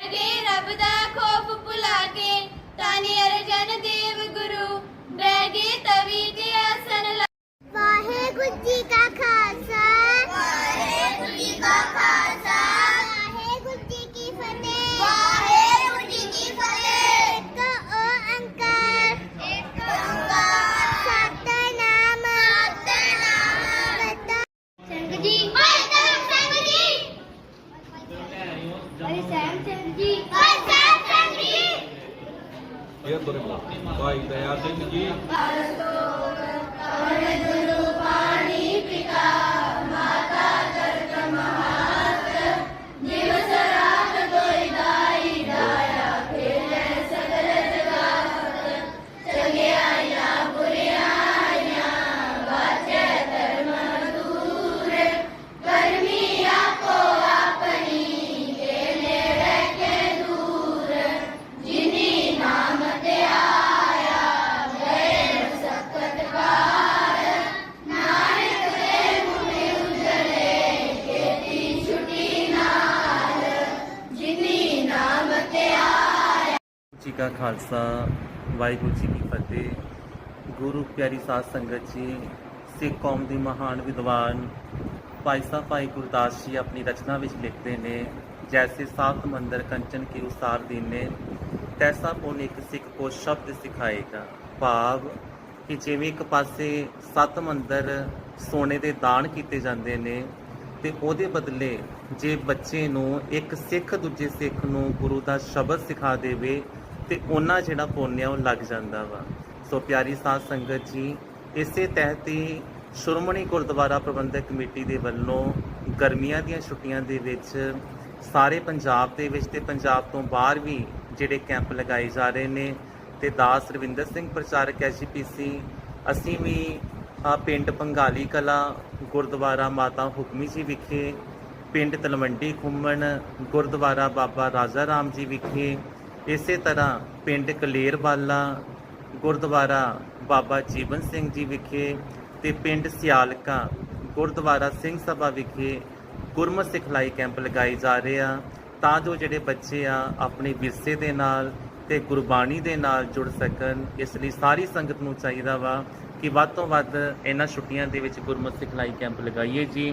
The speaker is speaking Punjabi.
ਕੇ ਰੱਬ ਦਾ ਖੋਫ ਭੁਲਾ ਕੇ ਤਾਨੀ ਅਰਜਨ ਦੇ ਇਹ ਤੁਰੇ ਭਾਈ ਦਇਆ ਸਿੰਘ ਜੀ। ਜੀ ਕਾ ਖਾਲਸਾ, ਵਾਹਿਗੁਰੂ ਜੀ ਕੀ ਫਤਿਹ। ਗੁਰੂ ਪਿਆਰੀ ਸਾਧ ਸੰਗਤ ਜੀ, ਸਿੱਖ ਕੌਮ ਦੇ ਮਹਾਨ ਵਿਦਵਾਨ ਭਾਈ ਸਾਹਿਬ, ਭਾਈ ਗੁਰਦਾਸ ਜੀ ਆਪਣੀ ਰਚਨਾ ਵਿੱਚ ਲਿਖਦੇ ਨੇ, ਜੈਸੇ ਸਾਤ ਮੰਦਰ ਕੰਚਨ ਕੀ ਉਸਾਰ ਦੀਨੇ, ਤੈਸਾ ਪੁਨ ਇੱਕ ਸਿੱਖ ਕੋ ਸ਼ਬਦ ਸਿਖਾਏਗਾ। ਭਾਵ ਕਿ ਜਿਵੇਂ ਇੱਕ ਪਾਸੇ ਸੱਤ ਮੰਦਰ ਸੋਨੇ ਦੇ ਦਾਨ ਕੀਤੇ ਜਾਂਦੇ ਨੇ, ਤੇ ਉਹਦੇ ਬਦਲੇ ਜੇ ਬੱਚੇ ਨੂੰ ਇੱਕ ਸਿੱਖ ਦੂਜੇ ਸਿੱਖ ਨੂੰ ਗੁਰੂ ਦਾ ਸ਼ਬਦ ਸਿਖਾ ਦੇਵੇ ਤੇ ਉਹਨਾਂ ਜਿਹੜਾ ਪੁੰਨ ਆ ਉਹ ਲੱਗ ਜਾਂਦਾ ਵਾ। ਸੋ ਪਿਆਰੀ ਸਾਧ ਸੰਗਤ ਜੀ, ਇਸੇ ਤਹਿਤ ਹੀ ਸ਼੍ਰੋਮਣੀ ਗੁਰਦੁਆਰਾ ਪ੍ਰਬੰਧਕ ਕਮੇਟੀ ਦੇ ਵੱਲੋਂ ਗਰਮੀਆਂ ਦੀਆਂ ਛੁੱਟੀਆਂ ਦੇ ਵਿੱਚ ਸਾਰੇ ਪੰਜਾਬ ਦੇ ਵਿੱਚ ਤੇ ਪੰਜਾਬ ਤੋਂ ਬਾਹਰ ਵੀ ਜਿਹੜੇ ਕੈਂਪ ਲਗਾਏ ਜਾ ਰਹੇ ਨੇ ਤੇ ਦਾਸ ਰਵਿੰਦਰ ਸਿੰਘ ਪ੍ਰਚਾਰਕ ਐਜੀਪੀਸੀ ਅਸੀਂ ਵੀ ਪਿੰਡ ਪੰਗਾਲੀ ਕਲਾ ਗੁਰਦੁਆਰਾ ਮਾਤਾ ਹੁਕਮੀ ਜੀ ਵਿਖੇ, ਪਿੰਡ ਤਲਵੰਡੀ ਖੁੰਮਣ ਗੁਰਦੁਆਰਾ ਬਾਬਾ ਰਾਜਾ ਰਾਮ ਜੀ ਵਿਖੇ ਇਸੇ ਤਰ੍ਹਾਂ ਪਿੰਡ ਕਲੇਰਵਾਲਾ, ਗੁਰਦੁਆਰਾ ਬਾਬਾ ਜੀਵਨ ਸਿੰਘ ਜੀ ਵਿਖੇ ਤੇ ਪਿੰਡ ਸਿਆਲਕਾ, ਗੁਰਦੁਆਰਾ ਸਿੰਘ ਸਭਾ ਵਿਖੇ ਗੁਰਮਤ ਸਿਖਲਾਈ ਕੈਂਪ ਲਗਾਏ ਜਾ ਰਹੇ ਆ। ਤਾਂ ਜੋ ਜਿਹੜੇ ਬੱਚੇ ਆ, ਆਪਣੇ ਵਿਰਸੇ ਦੇ ਨਾਲ ਤੇ ਗੁਰਬਾਣੀ ਦੇ ਨਾਲ ਜੁੜ ਸਕਣ, ਇਸ ਲਈ ਸਾਰੀ ਸੰਗਤ ਨੂੰ ਚਾਹੀਦਾ ਵਾ ਕਿ ਵੱਧ ਤੋਂ ਵੱਧ ਇਹਨਾਂ ਛੁੱਟੀਆਂ ਦੇ ਵਿੱਚ ਗੁਰਮਤ ਸਿਖਲਾਈ ਕੈਂਪ ਲਗਾਈਏ ਜੀ।